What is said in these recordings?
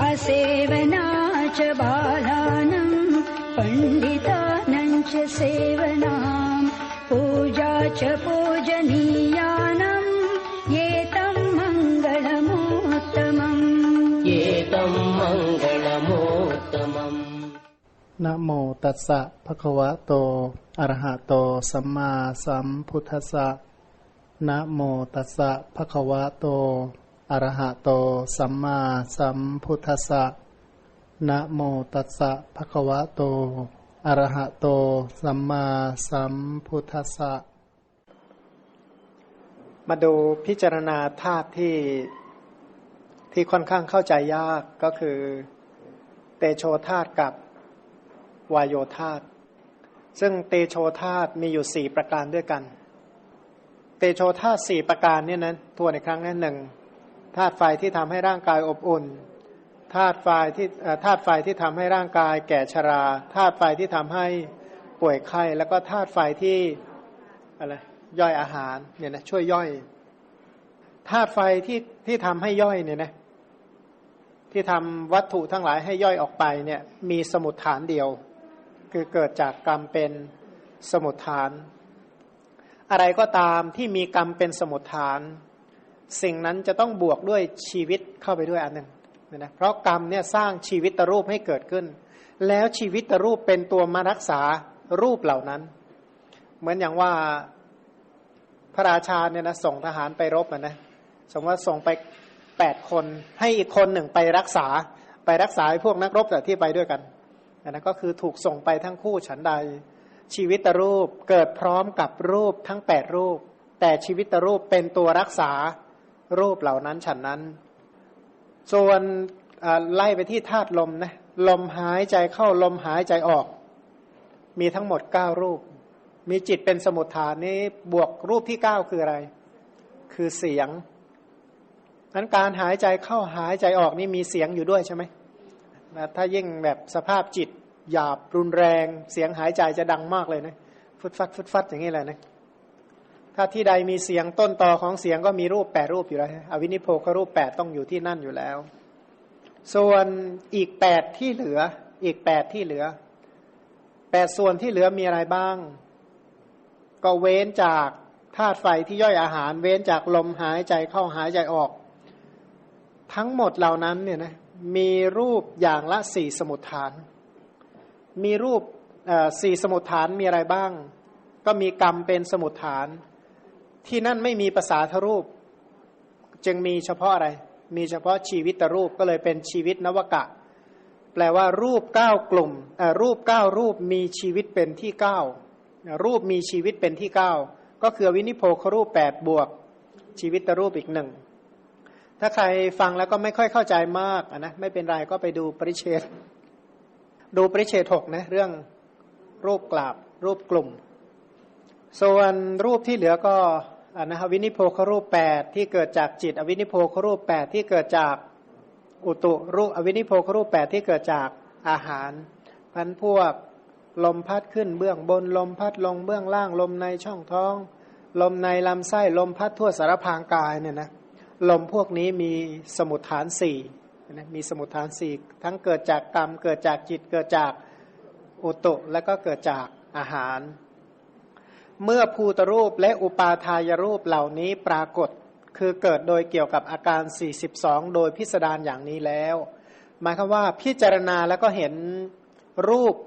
असेवना च बालानां पण्डितानां च सेवनाम् पूजा च पूजनीयानाम् एतं मङ्गलमोत्तमम् एतं मङ्गलमोत्तमम् นะโมตัสสะภะคะวะโต อะระหะโต สัมมาสัมพุทธัสสะ นะโมตัสสะภะคะวะโต อรหะโต สัมมาสัมพุทธัสสะนะโมตัสสะภะคะวะโตอรหะโต สัมมาสัมพุทธัสสะมาดูพิจารณาธาตุที่ที่ค่อนข้างเข้าใจยากก็คือเตโชธาตุกับวายโยธาตุซึ่งเตโชธาตุมีอยู่สี่ประการด้วยกัน เตโชธาตุสี่ประการเนี่ยนะทวนอีกครั้งนะหนึ่ง ธาตุไฟที่ทำให้ร่างกายอบอุ่นธาตุไฟที่ธาตุไฟที่ทำให้ร่างกายแก่ชราธาตุไฟที่ทำให้ป่วยไข้ แล้วก็ธาตุไฟที่อะไรย่อยอาหารเนี่ยนะช่วยย่อยธาตุไฟที่ที่ทำให้ย่อยเนี่ยนะที่ทำวัตถุทั้งหลายให้ย่อยออกไปเนี่ยมีสมุดฐานเดียว คือเกิดจากกรรมเป็นสมุดฐาน อะไรก็ตามที่มีกรรมเป็นสมุดฐาน สิ่งนั้นจะต้องบวกด้วยชีวิตเข้าไปด้วยอันหนึ่งนะเพราะกรรมเนี่ยสร้างชีวิตรูปให้เกิดขึ้น แล้วชีวิตรูปเป็นตัวมารักษารูปเหล่านั้น เหมือนอย่างว่าพระราชาเนี่ยนะส่งทหารไปรบนะ สมมติว่าส่งไปแปดคนให้อีกคนหนึ่งไปรักษาไปรักษาพวกนักรบแต่ที่ไปด้วยกันนนั้นก็คือถูกส่งไปทั้งคู่ฉันใด ชีวิตรูปเกิดพร้อมกับรูปทั้งแปดรูป แต่ชีวิตรูปเป็นตัวรักษา รูปเหล่านั้นฉันนั้น ส่วนไล่ไปที่ธาตุลมนะลมหายใจเข้าลมหายใจออก มีทั้งหมดเก้ารูป มีจิตเป็นสมุทฐานนี้บวกรูปที่เก้าคืออะไร คือเสียงนั้นการหายใจเข้าหายใจออกนี่มีเสียงอยู่ด้วยใช่ไหมนะถ้ายิ่งแบบสภาพจิตหยาบรุนแรง เสียงหายใจจะดังมากเลยนะฟุดฟัดฟุดฟัดอย่างนี้แหละนะ ถ้าที่ใดมีเสียงต้นต่อของเสียงก็มีรูปแปดรูปอยู่แล้วอวินิโพครูปแปดต้องอยู่ที่นั่นอยู่แล้ว ส่วนอีกแปดที่เหลือ อีกแปดที่เหลือแปดส่วนที่เหลือมีอะไรบ้าง ก็เว้นจากธาตุไฟที่ย่อยอาหาร เว้นจากลมหายใจเข้าหายใจออก ทั้งหมดเหล่านั้นเนี่ยนะมีรูปอย่างละสี่สมุทฐาน มีรูปสี่สมุทฐานมีอะไรบ้าง ก็มีกรรมเป็นสมุทฐาน ที่นั่นไม่มีภาษาทรูป จึงมีเฉพาะอะไร มีเฉพาะชีวิตรูปก็เลยเป็นชีวิตนวกะ แปลว่ารูปเก้ากลุ่มรูปเก้ารูปมีชีวิตเป็นที่เก้ารูปมีชีวิตเป็นที่เก้าก็คือวินิโพครูปแปดบวก ชีวิตรูปอีกหนึ่งถ้าใครฟังแล้วก็ไม่ค่อยเข้าใจมากนะไม่เป็นไรก็ไปดูปริเชตดูปริเชตหกนะเรื่องรูปกราบรูปกลุ่ม ส่วนรูปที่เหลือก็ นะฮะวินิโพครูปแปดที่เกิดจากจิต อวินิโพครูปแปดที่เกิดจากอุตุรูปอวินิโพครูปแปดที่เกิดจากอาหารพันพวกลมพัดขึ้นเบื้องบนลมพัดลงเบื้องล่างลมในช่องท้อง ลมในลำไส้ลมพัดทั่วสารพางกายเนี่ยนะลมพวกนี้มีสมุทฐานสี่นะมีสมุทฐานสี่ทั้งเกิดจากกรรมเกิดจากจิตเกิดจากอุตุและก็เกิดจากอาหาร เมื่อภูตรูปและอุปาทายรูปเหล่านี้ปรากฏ คือเกิดโดยเกี่ยวกับอาการ 42 โดยพิสดารอย่างนี้แล้ว หมายความว่าพิจารณาแล้วก็เห็นรูป 42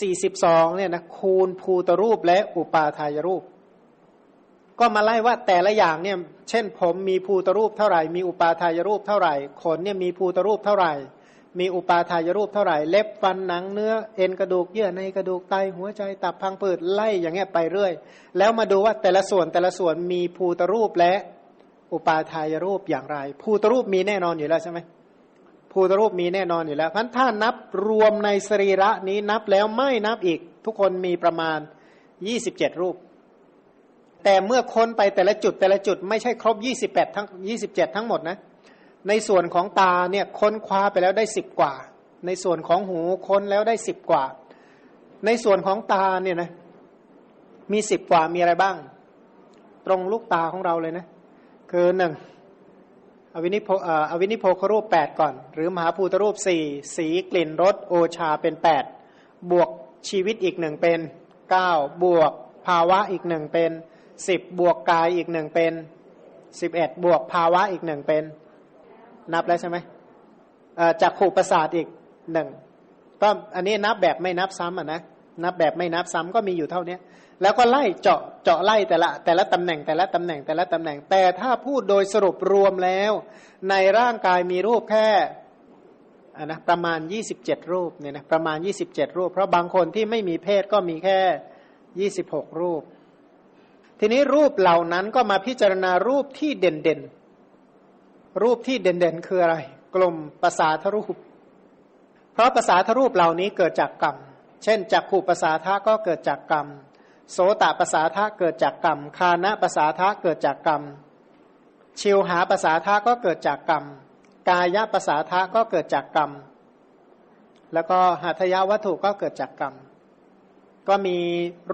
42เนี่ยนะคูณภูตรูปและอุปาทายรูป ก็มาไล่ว่าแต่ละอย่างเนี่ยเช่นผมมีภูตรูปเท่าไหร่ มีอุปาทายรูปเท่าไหร่ขนเนี่ยมีภูตรูปเท่าไหร่ มีอุปาทายรูปเท่าไหร่เล็บฟันหนังเนื้อเอ็นกระดูกเยื่อในกระดูกไตหัวใจตับพังผืดไล่อย่างเงี้ยไปเรื่อย แล้วมาดูว่าแต่ละส่วนแต่ละส่วนมีภูตรูปและอุปาทายรูปอย่างไร ภูตรูปมีแน่นอนอยู่แล้วใช่ไหมภูตรูปมีแน่นอนอยู่แล้วพันถ้านับรวมในสรีระนี้นับแล้วไม่นับอีก ทุกคนมีประมาณยี่สิบเจ็ดรูป แต่เมื่อค้นไปแต่ละจุดแต่ละจุดไม่ใช่ครบยี่สิบแปดทั้งยี่สิบเจ็ดทั้งหมดนะ ในส่วนของตาเนี่ยค้นคว้าไปแล้วได้สิบกว่า ในส่วนของหูค้นแล้วได้สิบกว่า ในส่วนของตาเนี่ยนะมีสิบกว่ามีอะไรบ้าง ตรงลูกตาของเราเลยนะ คือหนึ่งอวินิโพเอ่ออวินิโพครูปแปดก่อน หรือมหาภูตรูปสี่สีกลิ่นรสโอชาเป็นแปดบวกชีวิตอีกหนึ่งเป็นเก้าบวกภาวะอีกหนึ่งเป็นสิบบวกกายอีกหนึ่งเป็นสิบเอ็ดบวกภาวะอีกหนึ่งเป็น นับแล้วใช่ไหมจากขู่ประสาทอีกหนึ่งก็อันนี้นับแบบไม่นับซ้ำอะนะนับแบบไม่นับซ้ำก็มีอยู่เท่าเนี้ยแล้วก็ไล่เจาะเจาะไล่แต่ละ แต่ละตำแหน่งแต่ละตำแหน่งแต่ละตำแหน่ง แต่ถ้าพูดโดยสรุปรวมแล้ว ในร่างกายมีรูปแค่อะนะประมาณ 27 รูปเนี่ยนะประมาณ 27 รูป เพราะบางคนที่ไม่มีเพศก็มีแค่ 26 รูป ทีนี้รูปเหล่านั้นก็มาพิจารณารูปที่เด่นๆ รูปที่เด่นๆคืออะไร กลุ่มภาษาทรูป เพราะภาษาทรูปเหล่านี้เกิดจากกรรม เช่นจักขู่ภาษาทะก็เกิดจากกรรม โสตภาษาทะเกิดจากกรรม คานะภาษาทะเกิดจากกรรม ชิวหาภาษาทะก็เกิดจากกรรม กายภาษาทะก็เกิดจากกรรม แล้วก็หัตถยวัตถุก็เกิดจากกรรม ก็มี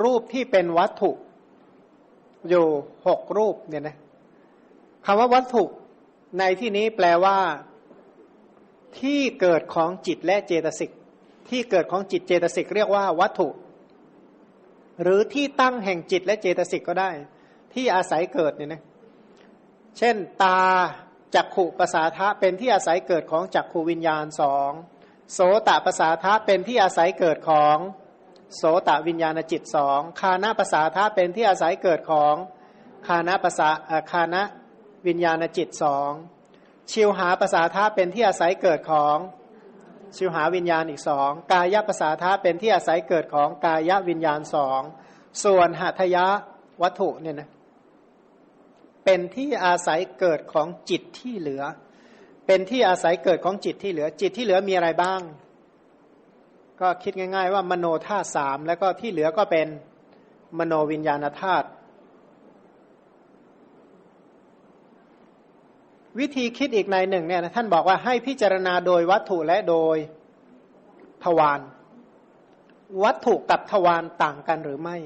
รูปที่เป็นวัตถุอยู่หกรูปเนี่ยนะคำว่าวัตถุ ในที่นี้แปลว่า ที่เกิดของจิตและเจตสิก ที่เกิดของจิตเจตสิกเรียกว่าวัตถุ หรือที่ตั้งแห่งจิตและเจตสิกก็ได้ ที่อาศัยเกิดเนี่ยนะเช่น ตาจักขุภาษาทะเป็นที่อาศัยเกิดของจักขูวิญญาณสองโสตภาษาทะเป็นที่อาศัยเกิดของโสตวิญญาณจิตสองคานาภาษาทะเป็นที่อาศัยเกิดของคานาภาษาคานะ วิญญาณจิตสองชิวหาภาษาทะเป็นที่อาศัยเกิดของชิวหาวิญญาณอีกสองกายภาษาทะเป็นที่อาศัยเกิดของกายวิญญาณสองส่วนหัตถยะวัตถุเนี่ยนะเป็นที่อาศัยเกิดของจิตที่เหลือ เป็นที่อาศัยเกิดของจิตที่เหลือ จิตที่เหลือมีอะไรบ้าง ก็คิดง่าย ๆ ว่ามโนธาสามแล้วก็ที่เหลือก็เป็นมโนวิญญาณธาตุ วิธีคิดอีกในหนึ่งเนี่ยนะท่านบอกว่าให้พิจารณาโดยวัตถุและโดยทวารวัตถุกับทวารต่างกันหรือไม่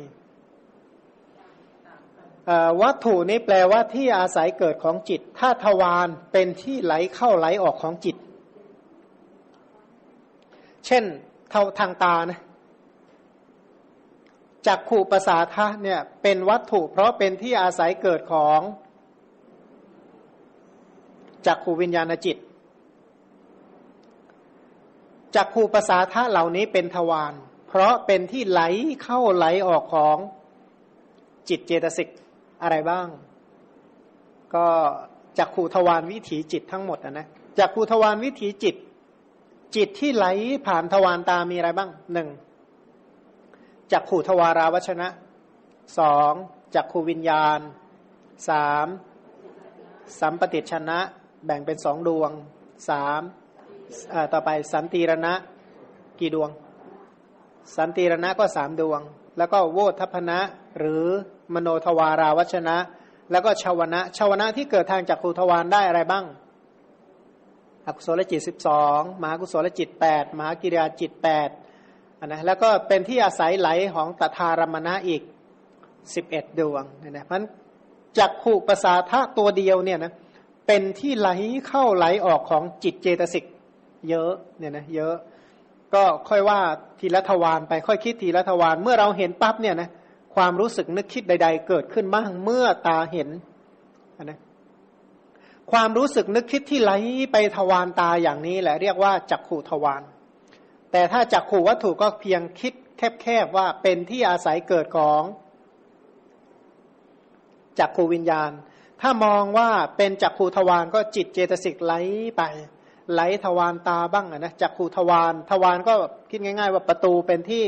วัตถุนี้แปลว่าที่อาศัยเกิดของจิต ถ้าทวารเป็นที่ไหลเข้าไหลออกของจิต เช่นเท่าทางตานะจักขู่ภาษาทะเนี่ยเป็นวัตถุเพราะเป็นที่อาศัยเกิดของ จักขูวิญญาณจิตจักขูภาษาทะเหล่านี้เป็นทวารเพราะเป็นที่ไหลเข้าไหลออกของจิตเจตสิกอะไรบ้าง ก็จักขูทวารวิถีจิตทั้งหมดนะนะจักขูทวารวิถีจิต จิตที่ไหลผ่านทวารตามีอะไรบ้างหนึ่งจักขูทวาราวชนะสองจักขูวิญญาณสามสัมปติชนะ แบ่งเป็นสองดวงสามต่อไปสันติรณะกี่ดวง สันติรณะก็สามดวง แล้วก็โวทัพนะหรือมโนทวาราวชนะ แล้วก็ชาวนะชาวนะที่เกิดทางจากขูทวารได้อะไรบ้างอกุศลจิตสิบสองมหากุศลจิตแปดมหากิริยาจิตแปดนะแล้วก็เป็นที่อาศัยไหลของตถารมณะอีกสิบเอ็ดดวงเนี่ยนะเพราะจักขู่ภาษาทะตัวเดียวเนี่ยนะ เป็นที่ไหลเข้าไหลออกของจิตเจตสิกเยอะเนี่ยนะเยอะ ก็ค่อยว่าทีละทวารไปค่อยคิดทีละทวารเมื่อเราเห็นปั๊บเนี่ยนะความรู้สึกนึกคิดใด ๆ เกิดขึ้นบ้างเมื่อตาเห็นนะความรู้สึกนึกคิดที่ไหลไปทวารตาอย่างนี้แหละเรียกว่าจักขู่ทวารแต่ถ้าจักขู่วัตถุก็เพียงคิดแคบๆว่าเป็นที่อาศัยเกิดของจักขูวิญญาณ ถ้ามองว่าเป็นจักขูทวารก็จิตเจตสิกไหลไป ไหลทวารตาบ้างนะจักขูทวารทวารก็คิดง่าย ๆ ว่าประตูเป็นที่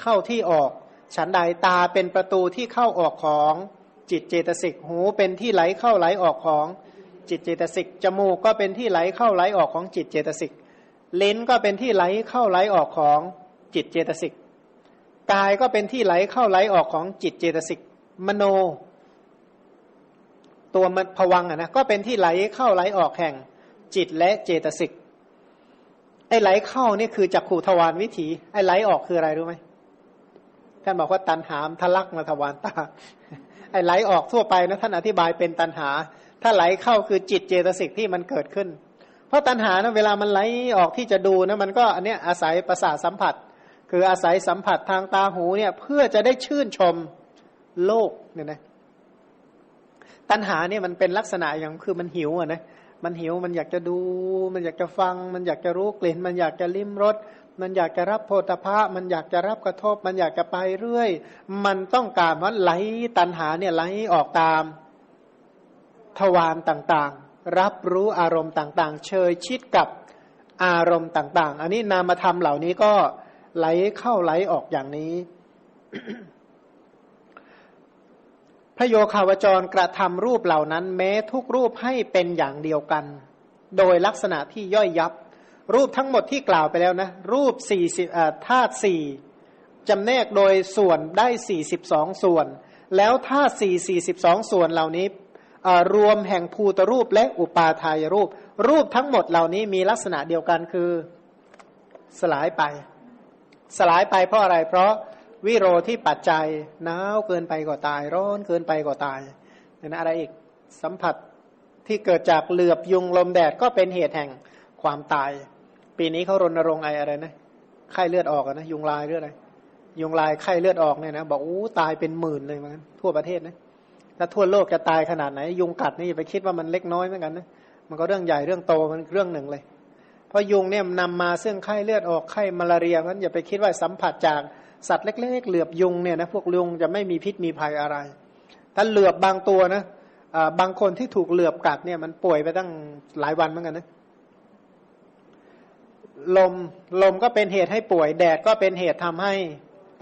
เข้าที่ออก ฉันใดตาเป็นประตูที่เข้าออกของจิตเจตสิกหูเป็นที่ไหลเข้าไหลออกของจิตเจตสิกจมูกก็เป็นที่ไหลเข้าไหลออกของจิตเจตสิกลิ้นก็เป็นที่ไหลเข้าไหลออกของจิตเจตสิกกายก็เป็นที่ไหลเข้าไหลออกของจิตเจตสิกมโน ตัวมันผวังอะนะก็เป็นที่ไหลเข้าไหลออกแห่งจิตและเจตสิกไอ้ไหลเข้านี่คือจักขู่ทวารวิถี ไอ้ไหลออกคืออะไรรู้ไหมท่านบอกว่าตันหามทะลักมาทวารตา ไอ้ไหลออกทั่วไปนะท่านอธิบายเป็นตันหา ถ้าไหลเข้าคือจิตเจตสิกที่มันเกิดขึ้น เพราะตัณหานะเวลามันไหลออกที่จะดูนะมันก็อันเนี้ยอาศัยประสาทสัมผัส คืออาศัยสัมผัสทางตาหูเนี่ยเพื่อจะได้ชื่นชมโลกเนี่ยนะ ตัณหาเนี่ยมันเป็นลักษณะอย่างคือมันหิวอะนะมันหิวมันอยากจะดู มันอยากจะฟัง มันอยากจะรู้กลิ่น มันอยากจะลิ้มรสมันอยากจะรับโพธพะมันอยากจะรับกระทบ มันอยากจะไปเรื่อย มันต้องการว่าไหลตัณหาเนี่ยไหลออกตามทวารต่างๆ รับรู้อารมณ์ต่างๆ เชยชิดกับอารมณ์ต่าง ๆ อันนี้นามธรรมเหล่านี้ก็ไหลเข้าไหลออกอย่างนี้ พระโยคาวจรกระทำรูปเหล่านั้น แม้ทุกรูปให้เป็นอย่างเดียวกัน โดยลักษณะที่ย่อยยับ รูปทั้งหมดที่กล่าวไปแล้วนะ รูปสี่สิบธาตุสี่จำแนกโดยส่วนได้สี่สิบสองส่วน แล้วธาตุสี่สี่สิบสองส่วนเหล่านี้รวมแห่งภูตรูปและอุปาทายรูป รูปทั้งหมดเหล่านี้มีลักษณะเดียวกันคือสลายไป สลายไปเพราะอะไรเพราะ วิโรที่ปัจจัยหนาวเกินไปก็ตาย ร้อนเกินไปก็ตายเนี่ยนะอะไรอีกสัมผัสที่เกิดจากเหลือบยุงลมแดดก็เป็นเหตุแห่งความตาย ปีนี้เขารณรงค์ไออะไรนะไข้เลือดออกนะยุงลายเรื่องอะไรยุงลายไข้เลือดออกเนี่ยนะบอกอู้ตายเป็นหมื่นเลยมันทั่วประเทศนะถ้าทั่วโลกจะตายขนาดไหน ยุงกัดนี่อย่าไปคิดว่ามันเล็กน้อยเหมือนกันนะมันก็เรื่องใหญ่เรื่องโตมันเรื่องหนึ่งเลย เพราะยุงเนี่ยนำมาซึ่งไข้เลือดออกไข้มาลาเรียเพราะอย่าไปคิดว่าสัมผัสจาก สัตว์เล็ก ๆ เหลือบยุงเนี่ยนะพวกยุงจะไม่มีพิษมีภัยอะไร ถ้าเหลือบบางตัวนะบางคนที่ถูกเหลือบกัดเนี่ยมันป่วยไปตั้งหลายวันเหมือนกันนะลมลมก็เป็นเหตุให้ป่วย แดดก็เป็นเหตุทำให้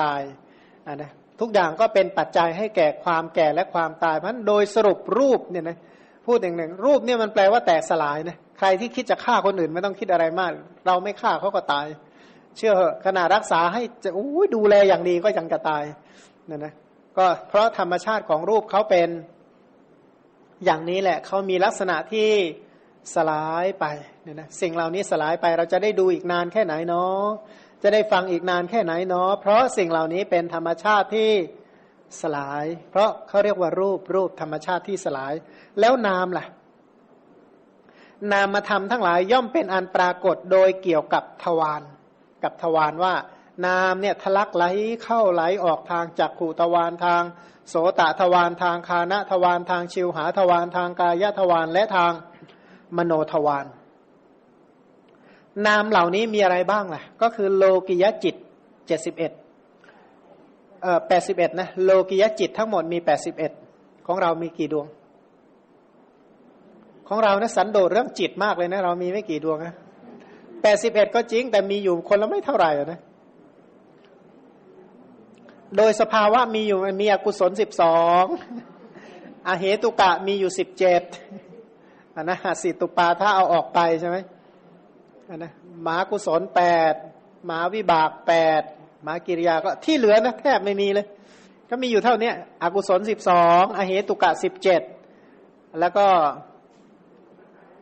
ตายอ่านะทุกอย่างก็เป็นปัจจัยให้แก่ความแก่และความตายเพราะโดยสรุปรูปเนี่ยนะพูดอย่างหนึ่งรูปเนี่ยมันแปลว่าแตกสลายนะใครที่คิดจะฆ่าคนอื่นไม่ต้องคิดอะไรมาก เราไม่ฆ่าเขาก็ตาย เชื่อขนาดรักษาให้จะอู้ดูแลอย่างดีก็ยังจะตายเนี่ยนะก็เพราะธรรมชาติของรูปเขาเป็นอย่างนี้แหละเขามีลักษณะที่สลายไปเนี่ยนะสิ่งเหล่านี้สลายไปเราจะได้ดูอีกนานแค่ไหนเนาะจะได้ฟังอีกนานแค่ไหนเนาะเพราะสิ่งเหล่านี้เป็นธรรมชาติที่สลาย เพราะเขาเรียกว่ารูปรูปธรรมชาติที่สลาย แล้วนามล่ะ นามมาทำทั้งหลายย่อมเป็นอันปรากฏโดยเกี่ยวกับทวาร กับทวารว่านามเนี่ยทะลักไหลเข้าไหลออกทางจักขูทวารทาง โสตะทวารทางคานะทวารทางชิวหาทวารทางกายทวารและทางมโนทวารนามเหล่านี้มีอะไรบ้างล่ะ ก็คือโลกิยจิตเจ็ดสิบเอ็ดเอ่อแปดสิบเอ็ดนะโลกิยจิตทั้งหมดมีแปดสิบเอ็ดของเรามีกี่ดวง ของเรานะสันโดษเรื่องจิตมากเลยนะ เรามีไม่กี่ดวงนะ แปดสิบเอ็ดก็จริง แต่มีอยู่คนละไม่เท่าไหร่นะ โดยสภาวะมีอยู่มีอกุศลสิบสองอาเหตุกะมีอยู่สิบเจ็ดอันนะสิตุปาถ้าเอาออกไปใช่ไหมอันนะหมากุศลแปดหมาวิบากแปดหมากิริยาก็ที่เหลือนะแทบไม่มีเลย ก็มีอยู่เท่านี้อกุศลสิบสองอเหตุกะสิบเจ็ดแล้วก็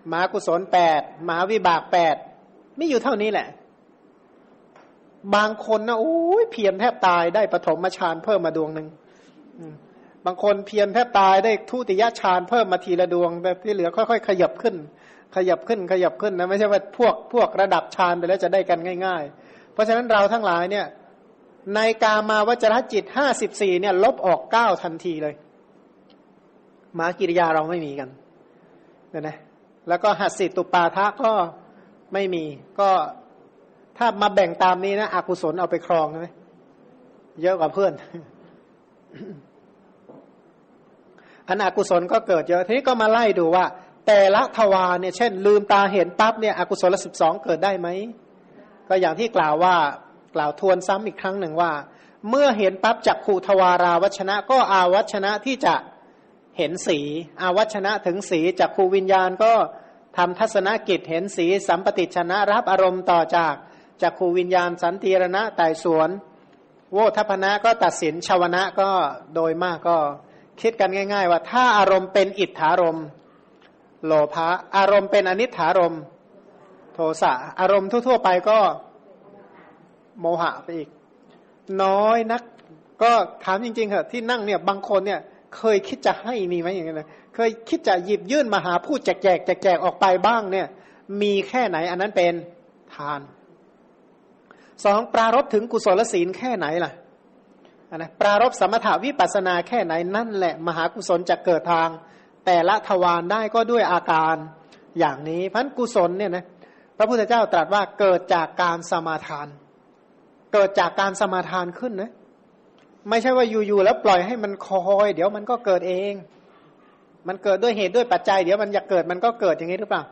หมากุศลแปดหมาวิบากแปด มีอยู่เท่านี้แหละ บางคนนะโอ้ยเพียรแทบตายได้ปฐมฌานเพิ่มมาดวงหนึ่งบางคนเพียรแทบตายได้ทุติยฌานเพิ่มมาทีละดวง แต่ที่เหลือค่อยๆขยับขึ้น ขยับขึ้นขยับขึ้นนะไม่ใช่ว่าพวกพวกระดับฌานไปแล้วจะได้กันง่าย ๆ เพราะฉะนั้นเราทั้งหลายเนี่ย ในกามาวจรจิตห้าสิบสี่เนี่ย ลบออกเก้าทันทีเลยมากิริยาเราไม่มีกันนะนะแล้วก็หัดสิตุปาทะก็ ไม่มี ก็ถ้ามาแบ่งตามนี้นะอกุศลเอาไปครองใช่ไหมเยอะกว่าเพื่อนอันอกุศลก็เกิดเยอะทีนี้ก็มาไล่ดูว่า แต่ละทวารเนี่ยเช่น ลืมตาเห็นปั๊บเนี่ยอกุศลสิบสองเกิดได้ไหมก็อย่างที่กล่าวว่ากล่าวทวนซ้ำอีกครั้งหนึ่งว่า เมื่อเห็นปั๊บจักขูทวาราวัชนะ ก็อาวัชนะที่จะเห็นสี อาวัชนะถึงสีจักขูวิญญาณก็ ทำทัศนกิจเห็นสีสัมปติชนะรับอารมณ์ต่อจากจากขูวิญญาณสันติรณะไต่สวน โวทัพนะก็ตัดสินชาวนะก็โดยมากก็คิดกันง่าย ๆ ว่าถ้าอารมณ์เป็นอิทธารมโลภะอารมณ์เป็นอนิถารมโทสะอารมณ์ทั่วๆไปก็โมหะไปอีก น้อยนัก ก็ถามจริงๆเหอะที่นั่งเนี่ยบางคนเนี่ยเคยคิดจะให้มีไหมอย่างเงี้ย เคยคิดจะหยิบยื่นมาหาผู้แจกแจกแจกแจกออกไปบ้างเนี่ย มีแค่ไหนอันนั้นเป็นทานสองปรารบถึงกุศลศีลแค่ไหนล่ะอันนะปรารบสมถาวิปัสนาแค่ไหนนั่นแหละ มหากุศลจะเกิดทาง แต่ละทวารได้ก็ด้วยอาการอย่างนี้พันกุศลเนี่ยนะพระพุทธเจ้าตรัสว่าเกิดจากการสมาทาน เกิดจากการสมาทานขึ้นนะไม่ใช่ว่าอยู่ๆแล้วปล่อยให้มันคอย เดี๋ยวมันก็เกิดเอง มันเกิดด้วยเหตุด้วยปัจจัยเดี๋ยวมันอยากเกิดมันก็เกิดอย่างนี้หรือเปล่า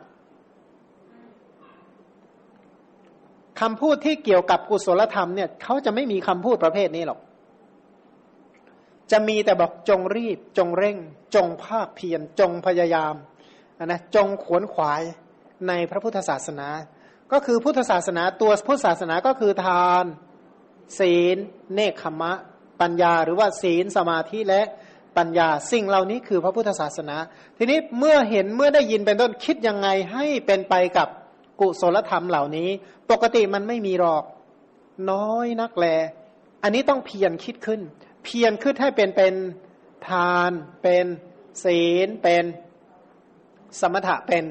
คำพูดที่เกี่ยวกับกุศลธรรมเนี่ยเขาจะไม่มีคำพูดประเภทนี้หรอก จะมีแต่บอกจงรีบ จงเร่ง จงภาคเพียรจงพยายามนะจงขวนขวายในพระพุทธศาสนา ก็คือพุทธศาสนาตัวพุทธศาสนาก็คือทาน ศีล เนคขมะ ปัญญา หรือว่าศีลสมาธิและ ปัญญา สิ่งเหล่านี้คือพระพุทธศาสนา ทีนี้เมื่อเห็นเมื่อได้ยินเป็นต้นคิดยังไงให้เป็นไปกับกุศลธรรมเหล่านี้ ปกติมันไม่มีหรอก น้อยนักแล อันนี้ต้องเพียรคิดขึ้น เพียรขึ้นให้เป็นเป็นทานเป็นศีลเป็นสมถะเป็น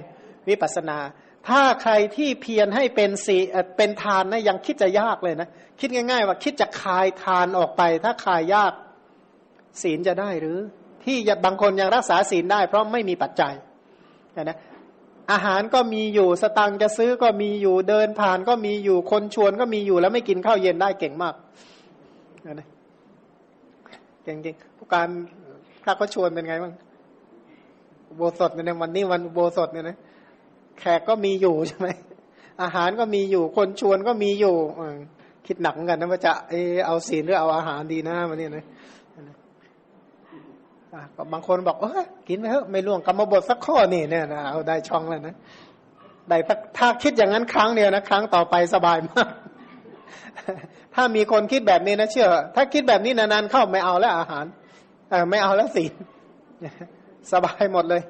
วิปัสนา ถ้าใครที่เพียรให้เป็นสีเป็นทานนะยังคิดจะยากเลยนะ คิดง่าย ๆ ว่าคิดจะคายทานออกไป ถ้าคายยาก ศีลจะได้หรือ ที่บางคนยังรักษาศีลได้ เพราะไม่มีปัจจัยนะอาหารก็มีอยู่สตังจะซื้อก็มีอยู่เดินผ่านก็มีอยู่คนชวนก็มีอยู่แล้วไม่กินข้าวเย็นได้เก่งมากนะเก่งจริงผู้การถ้าเขาชวนเป็นไงบ้างโบสถเนี่ยวันนี้วันโบสถเนี่ยนะแขกก็มีอยู่ใช่ไหมอาหารก็มีอยู่ คนชวนก็มีอยู่คิดหนักเหมือนกันนะว่าจะเออเอาศีลหรือเอาอาหารดีนะวันนี้นะ บางคนบอกเออกินไปเถอะไม่ล่วงกรรมบทสักข้อนี่เนี่ยนะเอาได้ช่องแล้วนะได้ถ้าคิดอย่างนั้นครั้งเดียวนะครั้งต่อไปสบายมาก ถ้ามีคนคิดแบบนี้นะเชื่อ ถ้าคิดแบบนี้นานๆเข้าไม่เอาแล้วอาหารเออไม่เอาแล้วศีลสบายหมดเลย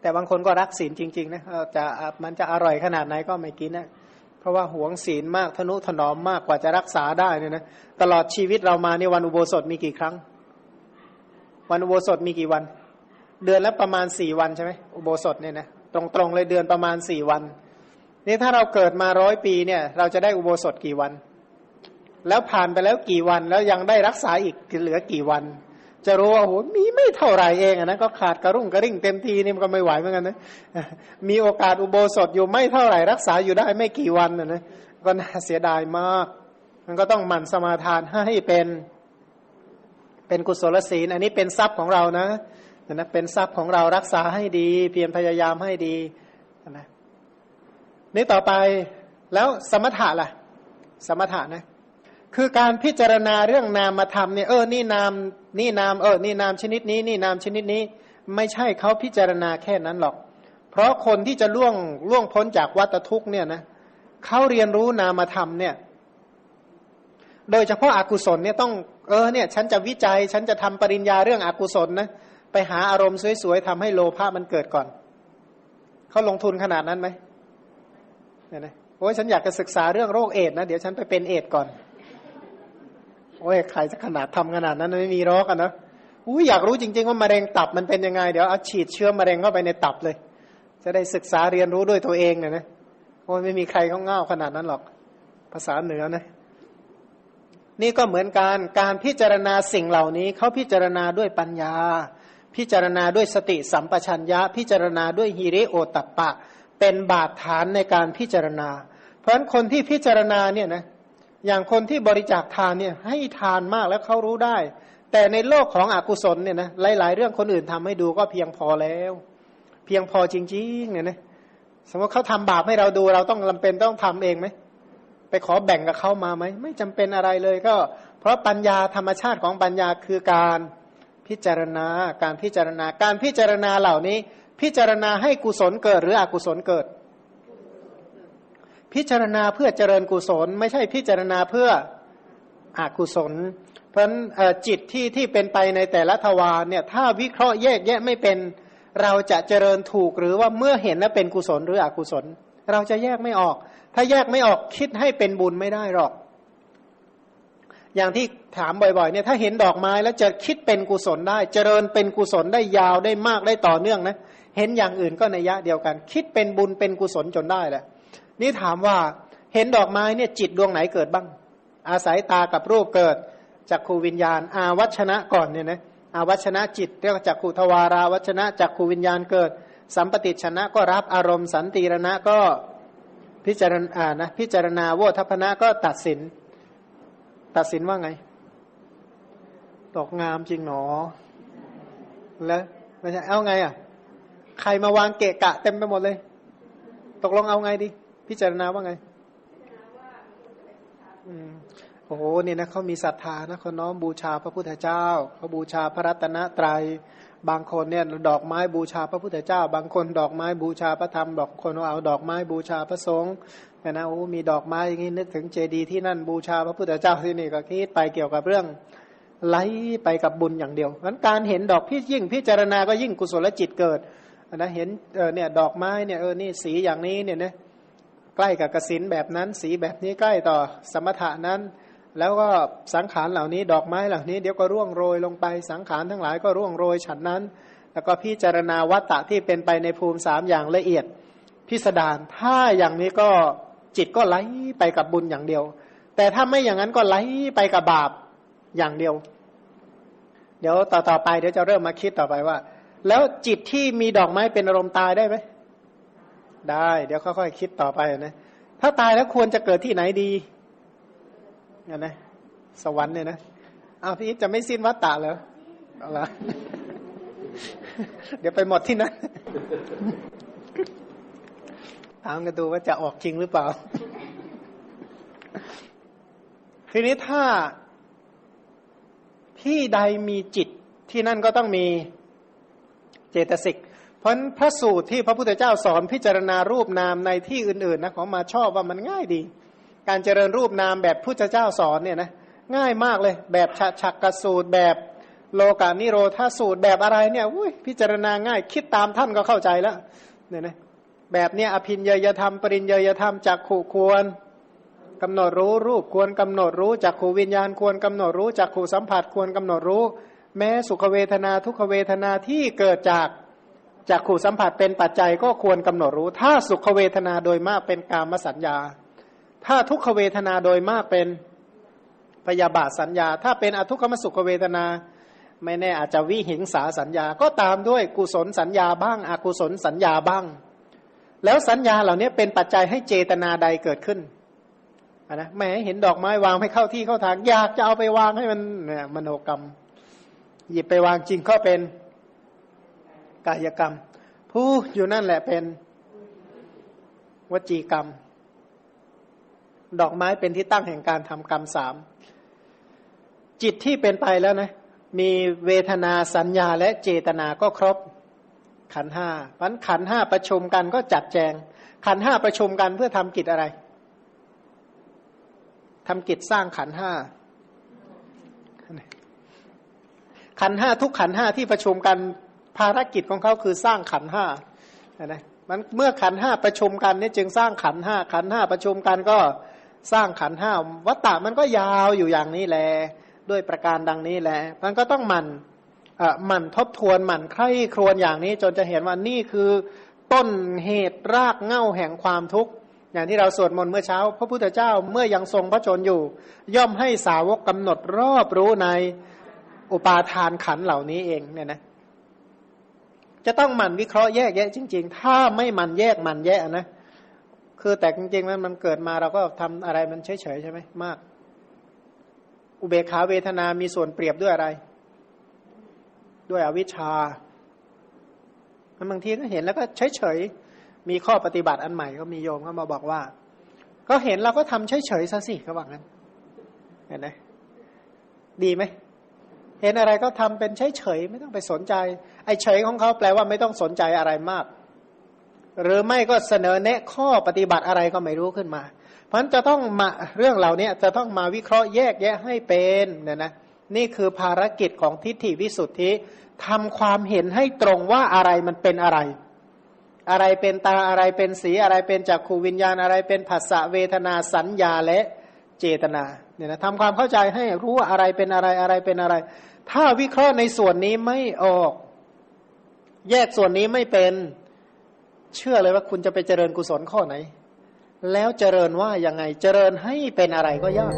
แต่บางคนก็รักศีลจริง ๆ นะจะมันจะอร่อยขนาดไหนก็ไม่กินนะเพราะว่าหวงศีลมากทนุถนอมมากกว่าจะรักษาได้เนี่ยนะตลอดชีวิตเรามาในวันอุโบสถมีกี่ครั้ง วันอุโบสถมีกี่วัน เดือนละประมาณสี่วันใช่ไหมอุโบสถเนี่ยนะตรงๆเลยเดือนประมาณสี่วัน นี่ถ้าเราเกิดมาร้อยปีเนี่ย เราจะได้อุโบสถกี่วัน แล้วผ่านไปแล้วกี่วัน แล้วยังได้รักษาอีกเหลือกี่วัน จะรู้ว่าโหมีไม่เท่าไหร่เองนะก็ขาดกระรุ่งกระริ่งเต็มทีนี่มันก็ไม่ไหวเหมือนกันนะมีโอกาสอุโบสถอยู่ไม่เท่าไหร่รักษาอยู่ได้ไม่กี่วันนะก็น่าเสียดายมาก มันก็ต้องหมั่นสมาทานให้เป็น เป็นกุศลศีล อันนี้เป็นทรัพย์ของเรานะนะเป็นทรัพย์ของเรารักษาให้ดี เพียรพยายามให้ดีนะนี่ต่อไปแล้วสมถะล่ะ สมถะนะ คือการพิจารณาเรื่องนามธรรมเนี่ยเออนี่นามนี่นามเออนี่นามชนิดนี้ นี่นามชนิดนี้ ไม่ใช่เขาพิจารณาแค่นั้นหรอก เพราะคนที่จะล่วงล่วงพ้นจากวัฏทุกเนี่ยนะเขาเรียนรู้นามธรรมเนี่ย โดยเฉพาะอากุศลเนี่ยต้อง เออเนี่ยฉันจะวิจัยฉันจะทำปริญญาเรื่องอกุศลนะไปหาอารมณ์สวยๆทำให้โลภะมันเกิดก่อนเขาลงทุนขนาดนั้นไหมเนี่ยนะโอ้ยฉันอยากจะศึกษาเรื่องโรคเอดนะเดี๋ยวฉันไปเป็นเอดก่อนโอ้ยใครจะขนาดทำขนาดนั้นไม่มีรอกอะนะอุ้ยอยากรู้จริง ๆว่ามะเร็งตับมันเป็นยังไงเดี๋ยวเอาฉีดเชื้อมะเร็งเข้าไปในตับเลย จะได้ศึกษาเรียนรู้ด้วยตัวเองเนี่ยนะโอ้ยไม่มีใครเขาเง่าขนาดนั้นหรอก ภาษาเหนือนะ นี่ก็เหมือนการการพิจารณาสิ่งเหล่านี้เขาพิจารณาด้วยปัญญา พิจารณาด้วยสติสัมปชัญญะ พิจารณาด้วยฮิริโอตัปปะ เป็นบาดฐานในการพิจารณา เพราะฉะนั้นคนที่พิจารณาเนี่ยนะอย่างคนที่บริจาคทานเนี่ยให้ทานมากแล้วเขารู้ได้ แต่ในโลกของอกุศลเนี่ยนะหลาย ๆ เรื่องคนอื่นทำให้ดูก็เพียงพอแล้ว เพียงพอจริงๆเนี่ยนะสมมติเขาทำบาปให้เราดูเราต้องจาเป็นต้องทำเองไหม ไปขอแบ่งกับเขามาไหมไม่จำเป็นอะไรเลยก็ เพราะปัญญาธรรมชาติของปัญญาคือการพิจารณาการพิจารณาการพิจารณาเหล่านี้ พิจารณาให้กุศลเกิดหรืออกุศลเกิด พิจารณาเพื่อเจริญกุศล ไม่ใช่พิจารณาเพื่ออกุศล เพราะจิตที่ที่เป็นไปในแต่ละทวารเนี่ยถ้าวิเคราะห์แยกแยะไม่เป็นเราจะเจริญถูกหรือว่าเมื่อเห็นแล้วเป็นกุศลหรืออกุศล เราจะแยกไม่ออก ถ้าแยกไม่ออกคิดให้เป็นบุญไม่ได้หรอก อย่างที่ถามบ่อยๆเนี่ยถ้าเห็นดอกไม้แล้วจะคิดเป็นกุศลได้ เจริญเป็นกุศลได้ยาวได้มากได้ต่อเนื่องนะเห็นอย่างอื่นก็ในยะเดียวกัน คิดเป็นบุญเป็นกุศลจนได้แหละนี่ถามว่าเห็นดอกไม้เนี่ยจิตดวงไหนเกิดบ้าง อาศัยตากับรูปเกิดจากขูวิญญาณ อาวัชนะก่อนเนี่ยนะอาวัชนะจิตเรียกจากขูทวาราวัชนะจากขูวิญญาณเกิด สัมปติชนะก็รับอารมณ์สันติรณะก็พิจารณานะพิจารณาโวทัพนะก็ตัดสิน ตัดสินว่าไงดอกงามจริงหนอ แล้วไม่ใช่เอาไงอะ ใครมาวางเกะกะเต็มไปหมดเลย ตกลงเอาไงดี พิจารณาว่าไงอืมโอ้โหเนี่ยนะเขามีศรัทธานะเขาน้อมบูชาพระพุทธเจ้าเขาบูชาพระรัตนตรยัย บางคนเนี่ยดอกไม้บูชาพระพุทธเจ้า บางคนดอกไม้บูชาพระธรรมบางคนเอาดอกไม้บูชาพระสงฆ์แต่นะโอ้มีดอกไม้อย่างนี้นึกถึงเจดีย์ที่นั่นบูชาพระพุทธเจ้าที่นี่ก็คิดไปเกี่ยวกับเรื่องไหลไปกับบุญอย่างเดียวเพราะการเห็นดอกพี่ยิ่งพิจารณาก็ยิ่งกุศลจิตเกิดนะเห็นเออเนี่ยดอกไม้เนี่ยเออนี่สีอย่างนี้เนี่ยนะใกล้กับกสินแบบนั้น สีแบบนี้ใกล้ต่อสมถะนั้น แล้วก็สังขารเหล่านี้ดอกไม้เหล่านี้เดี๋ยวก็ร่วงโรยลงไปสังขารทั้งหลายก็ร่วงโรยฉันนั้น แล้วก็พิจารณาวัตตะที่เป็นไปในภูมิสามอย่างละเอียดพิสดารถ้าอย่างนี้ก็จิตก็ไหลไปกับบุญอย่างเดียว แต่ถ้าไม่อย่างนั้นก็ไหลไปกับบาปอย่างเดียว เดี๋ยวต่อต่อไปเดี๋ยวจะเริ่มมาคิดต่อไปว่า แล้วจิตที่มีดอกไม้เป็นอารมณ์ตายได้ไหมได้ เดี๋ยวค่อยๆคิดต่อไปนะถ้าตายแล้วควรจะเกิดที่ไหนดี นี่ยนะสวรรค์เนี่ยนะเอาพี่จะไม่สิ้นวัตตะเหรอเอาละเดี๋ยวไปหมดที่นั่นถามกันดูว่าจะออกจริงหรือเปล่า ทีนี้ถ้าที่ใดมีจิตที่นั่นก็ต้องมีเจตสิก เพราะพระสูตรที่พระพุทธเจ้าสอนพิจารณารูปนามในที่อื่นๆนะของมาชอบว่ามันง่ายดี การเจริญรูปนามแบบพุทธเจ้าสอนเนี่ยนะง่ายมากเลย แบบฉักกสูตรแบบโลกานิโรธาสูตรแบบอะไรเนี่ยอุ้ยพิจารณาง่ายคิดตามท่านก็เข้าใจแล้วเนี่ยนะแบบเนี้ยอภินยยธรรม ปริญยยธรรมจักขู่ควรกำหนดรู้รูปควรกำหนดรู้จักขู่วิญญาณควรกำหนดรู้จักขู่สัมผัสควรกำหนดรู้ แม้สุขเวทนาทุกขเวทนาที่เกิดจากจากขู่สัมผัสเป็นปัจจัยก็ควรกำหนดรู้ ถ้าสุขเวทนาโดยมากเป็นกามสัญญา ถ้าทุกขเวทนาโดยมากเป็นพยาบาทสัญญา ถ้าเป็นอทุกขมสุขเวทนา ไม่แน่อาจจะวิหิงสาสัญญา ก็ตามด้วยกุศลสัญญาบ้าง อกุศลสัญญาบ้าง แล้วสัญญาเหล่านี้เป็นปัจจัยให้เจตนาใดเกิดขึ้นนะแม่เห็นดอกไม้วางให้เข้าที่เข้าทางอยากจะเอาไปวางให้มันเนี่ยมโนกรรม หยิบไปวางจริงก็เป็นกายกรรม ผู้อยู่นั่นแหละเป็นวจีกรรม ดอกไม้เป็นที่ตั้งแห่งการทำกรรมสามจิตที่เป็นไปแล้วนะ มีเวทนาสัญญาและเจตนาก็ครบขันห้าพันขันห้าประชุมกันก็จัดแจง ขันห้าประชุมกันเพื่อทำกิจอะไรทำกิจสร้างขันห้าขันห้าทุกขันห้าที่ประชุมกันภารกิจของเขาคือสร้างขันห้านะมันเมื่อขันห้าประชุมกันนี่จึงสร้างขันห้าขันห้าประชุมกันก็ สร้างขันห้าวัตตะมันก็ยาวอยู่อย่างนี้แหละด้วยประการดังนี้แหละมันก็ต้องมันหมั่นทบทวนหมั่นใคร่ครวญอย่างนี้ จนจะเห็นว่านี่คือต้นเหตุรากเง่าแห่งความทุกข์อย่างที่เราสวดมนต์เมื่อเช้า พระพุทธเจ้าเมื่อยังทรงพระชนอยู่ ย่อมให้สาวกกำหนดรอบรู้ในอุปาทานขันเหล่านี้เองเนี่ยนะจะต้องหมั่นวิเคราะห์แยกแยะจริง ๆ ถ้าไม่มันแยกมันแยกนะ คือแต่จริงๆมันมันเกิดมาเราก็ทำอะไรมันเฉยๆใช่ไหมมาก อุเบกขาเวทนามีส่วนเปรียบด้วยอะไร ด้วยอวิชชาบางทีก็เห็นแล้วก็เฉยๆมีข้อปฏิบัติอันใหม่ก็มีโยมก็มาบอกว่า ก็เห็นเราก็ทำเฉยๆซะสิเขาบอกงั้นเห็นไหมดีไหมเห็นอะไรก็ทำเป็นเฉยๆไม่ต้องไปสนใจ ไอ้เฉยของเขาแปลว่าไม่ต้องสนใจอะไรมาก หรือไม่ก็เสนอแนะข้อปฏิบัติอะไรก็ไม่รู้ขึ้นมา เพราะฉะนั้นจะต้องมาเรื่องเหล่านี้จะต้องมาวิเคราะห์แยกแยะให้เป็นเนี่ยนะนี่คือภารกิจของทิฏฐิวิสุทธิทำความเห็นให้ตรงว่าอะไรมันเป็นอะไร อะไรเป็นตาอะไรเป็นสีอะไรเป็นจักขูวิญญาณอะไรเป็นผัสสะเวทนาสัญญาและเจตนาเนี่ยนะทำความเข้าใจให้รู้ว่าอะไรเป็นอะไรอะไรเป็นอะไร ถ้าวิเคราะห์ในส่วนนี้ไม่ออก แยกส่วนนี้ไม่เป็น เชื่อเลยว่าคุณจะไปเจริญกุศลข้อไหน แล้วเจริญว่ายังไงเจริญให้เป็นอะไรก็ยาก